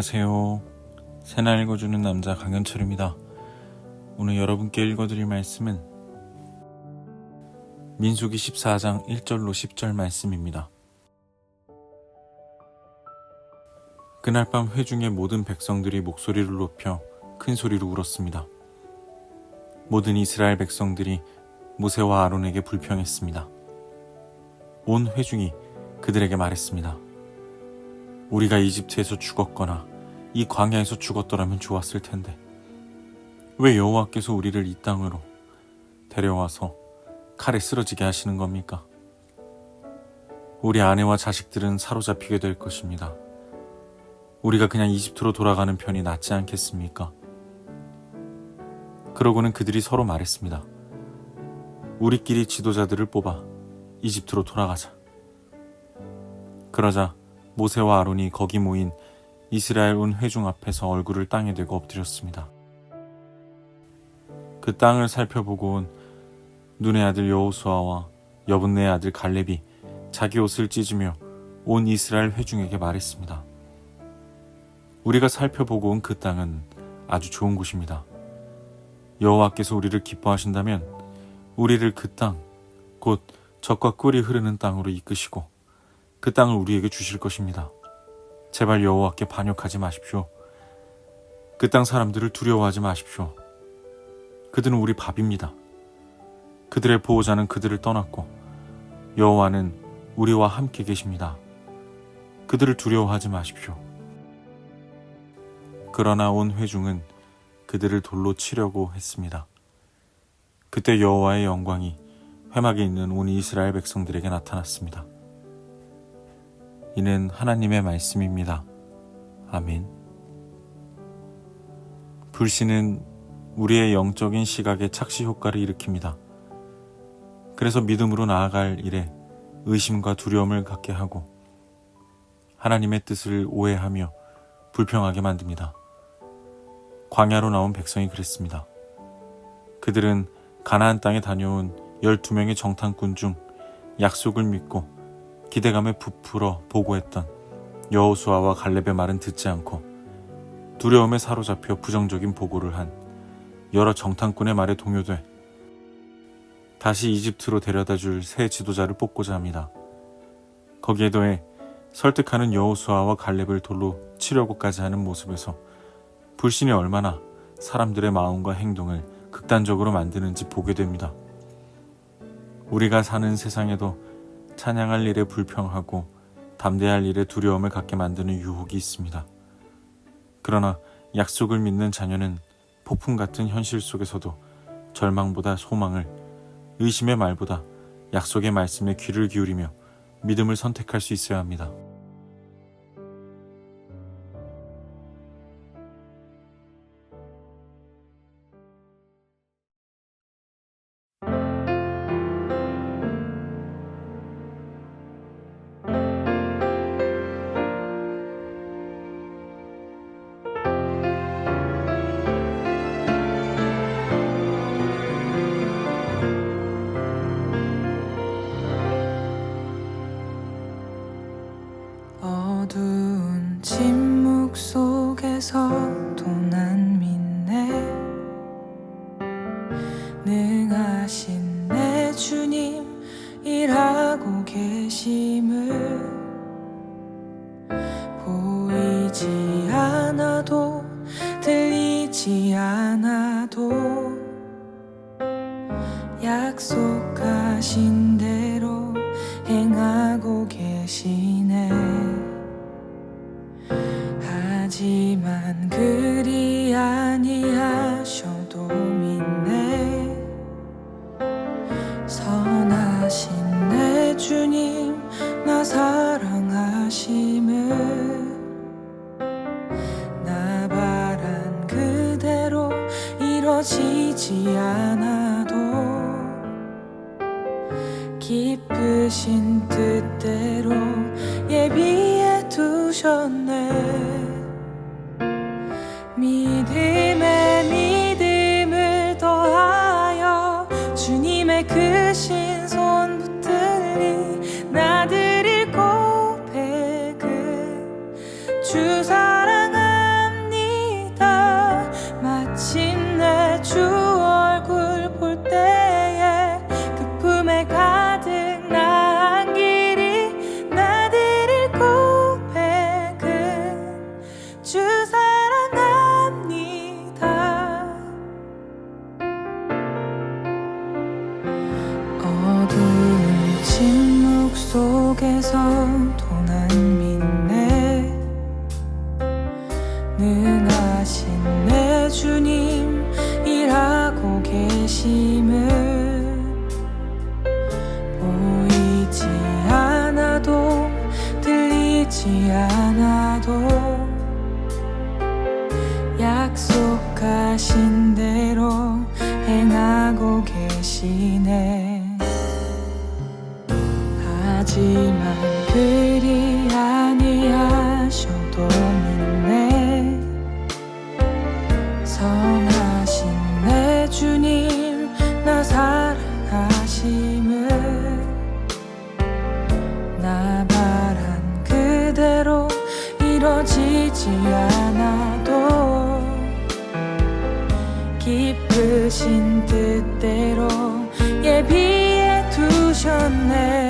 안녕하세요. 새날 읽어주는 남자 강현철입니다. 오늘 여러분께 읽어드릴 말씀은 민수기 14장 1절로 10절 말씀입니다. 그날 밤 회중의 모든 백성들이 목소리를 높여 큰 소리로 울었습니다. 모든 이스라엘 백성들이 모세와 아론에게 불평했습니다. 온 회중이 그들에게 말했습니다. 우리가 이집트에서 죽었거나 이 광야에서 죽었더라면 좋았을 텐데 왜 여호와께서 우리를 이 땅으로 데려와서 칼에 쓰러지게 하시는 겁니까? 우리 아내와 자식들은 사로잡히게 될 것입니다. 우리가 그냥 이집트로 돌아가는 편이 낫지 않겠습니까? 그러고는 그들이 서로 말했습니다. 우리끼리 지도자들을 뽑아 이집트로 돌아가자. 그러자 모세와 아론이 거기 모인 이스라엘 온 회중 앞에서 얼굴을 땅에 대고 엎드렸습니다. 그 땅을 살펴보고 온 눈의 아들 여호수아와 여분네의 아들 갈렙이 자기 옷을 찢으며 온 이스라엘 회중에게 말했습니다. 우리가 살펴보고 온 그 땅은 아주 좋은 곳입니다. 여호와께서 우리를 기뻐하신다면 우리를 그 땅, 곧 젖과 꿀이 흐르는 땅으로 이끄시고 그 땅을 우리에게 주실 것입니다. 제발 여호와께 반역하지 마십시오. 그 땅 사람들을 두려워하지 마십시오. 그들은 우리 밥입니다. 그들의 보호자는 그들을 떠났고 여호와는 우리와 함께 계십니다. 그들을 두려워하지 마십시오. 그러나 온 회중은 그들을 돌로 치려고 했습니다. 그때 여호와의 영광이 회막에 있는 온 이스라엘 백성들에게 나타났습니다. 이는 하나님의 말씀입니다. 아멘. 불신은 우리의 영적인 시각에 착시 효과를 일으킵니다. 그래서 믿음으로 나아갈 일에 의심과 두려움을 갖게 하고 하나님의 뜻을 오해하며 불평하게 만듭니다. 광야로 나온 백성이 그랬습니다. 그들은 가나안 땅에 다녀온 12명의 정탐꾼 중 약속을 믿고 기대감에 부풀어 보고했던 여호수아와 갈렙의 말은 듣지 않고 두려움에 사로잡혀 부정적인 보고를 한 여러 정탐꾼의 말에 동요돼 다시 이집트로 데려다 줄 새 지도자를 뽑고자 합니다. 거기에 더해 설득하는 여호수아와 갈렙을 돌로 치려고까지 하는 모습에서 불신이 얼마나 사람들의 마음과 행동을 극단적으로 만드는지 보게 됩니다. 우리가 사는 세상에도 찬양할 일에 불평하고 담대할 일에 두려움을 갖게 만드는 유혹이 있습니다. 그러나 약속을 믿는 자녀는 폭풍 같은 현실 속에서도 절망보다 소망을, 의심의 말보다 약속의 말씀에 귀를 기울이며 믿음을 선택할 수 있어야 합니다. 않아도 약속 이뤄지지 않아도 기쁘신 뜻대로 예비해 두셨네 속에서 도난 믿네. 능하신 내 주님 일하고 계심을 보이지 않아도 들리지 않아도 약속하신 대로 행하고 계시네 하지만 그리 아니하셔도 믿네. 선하신 내 주님 나 사랑하심을. 나 바란 그대로 이뤄지지 않아도 기쁘신 뜻대로 예비해 두셨네